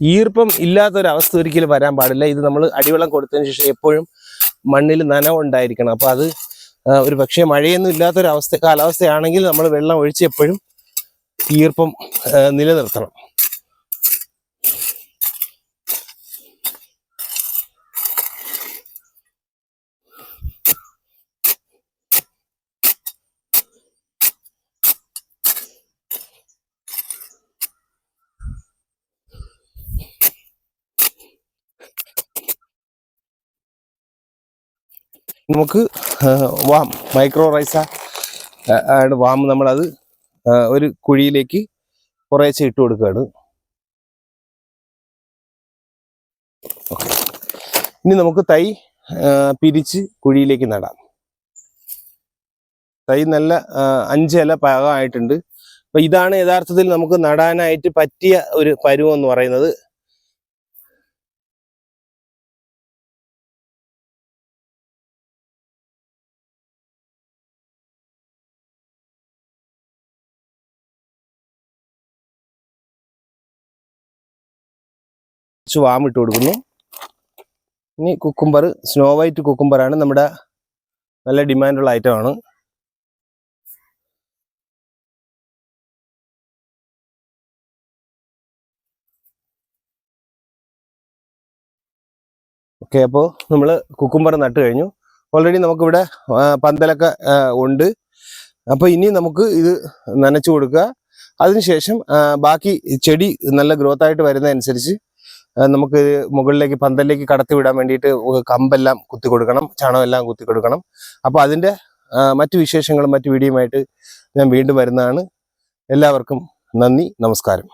ഈർപ്പം ഇല്ലാത്തൊരവസ്ഥ ഒരിക്കലും വരാൻ പാടില്ല. ഇത് നമ്മൾ അടിവെള്ളം കൊടുത്തതിന് ശേഷം എപ്പോഴും മണ്ണിൽ നനവുണ്ടായിരിക്കണം അപ്പോൾ അത് ഒരു പക്ഷേ മഴയൊന്നും ഇല്ലാത്തൊരവസ്ഥ കാലാവസ്ഥയാണെങ്കിൽ നമ്മൾ വെള്ളം ഒഴിച്ച് എപ്പോഴും ഈർപ്പം നിലനിർത്തണം. നമുക്ക് വാം മൈക്രോ റൈസ ആണ് വാം നമ്മളത് ഒരു കുഴിയിലേക്ക് കുറേശ്ശെ ഇട്ട് കൊടുക്കുകയാണ്. ഇനി നമുക്ക് തൈ പിരിച്ച് കുഴിയിലേക്ക് നടാം. തൈ നല്ല അഞ്ചില പാകമായിട്ടുണ്ട്. അപ്പം ഇതാണ് യഥാർത്ഥത്തിൽ നമുക്ക് നടാനായിട്ട് പറ്റിയ ഒരു പരുവം എന്ന് പറയുന്നത്. കുറച്ച് വാം ഇട്ട് കൊടുക്കുന്നു. ഇനി കുക്കുംബർ സ്നോ വൈറ്റ് കുക്കുംബറാണ് നമ്മുടെ നല്ല ഡിമാൻഡുള്ള ഐറ്റമാണ് ഓക്കെ അപ്പോൾ നമ്മൾ കുക്കുംബർ നട്ട് കഴിഞ്ഞു. ഓൾറെഡി നമുക്കിവിടെ പന്തലൊക്കെ ഉണ്ട്. അപ്പോൾ ഇനി നമുക്ക് ഇത് നനച്ചു കൊടുക്കുക. അതിനുശേഷം ബാക്കി ചെടി നല്ല ഗ്രോത്ത് ആയിട്ട് വരുന്നതനുസരിച്ച് നമുക്ക് മുകളിലേക്ക് പന്തലിലേക്ക് കടത്തി വിടാൻ വേണ്ടിയിട്ട് കമ്പെല്ലാം കുത്തി കൊടുക്കണം ചാണകമെല്ലാം കുത്തി കൊടുക്കണം അപ്പോൾ അതിന്റെ മറ്റു വിശേഷങ്ങളും മറ്റു വീഡിയോയുമായിട്ട് ഞാൻ വീണ്ടും വരുന്നതാണ്. എല്ലാവർക്കും നന്ദി നമസ്കാരം.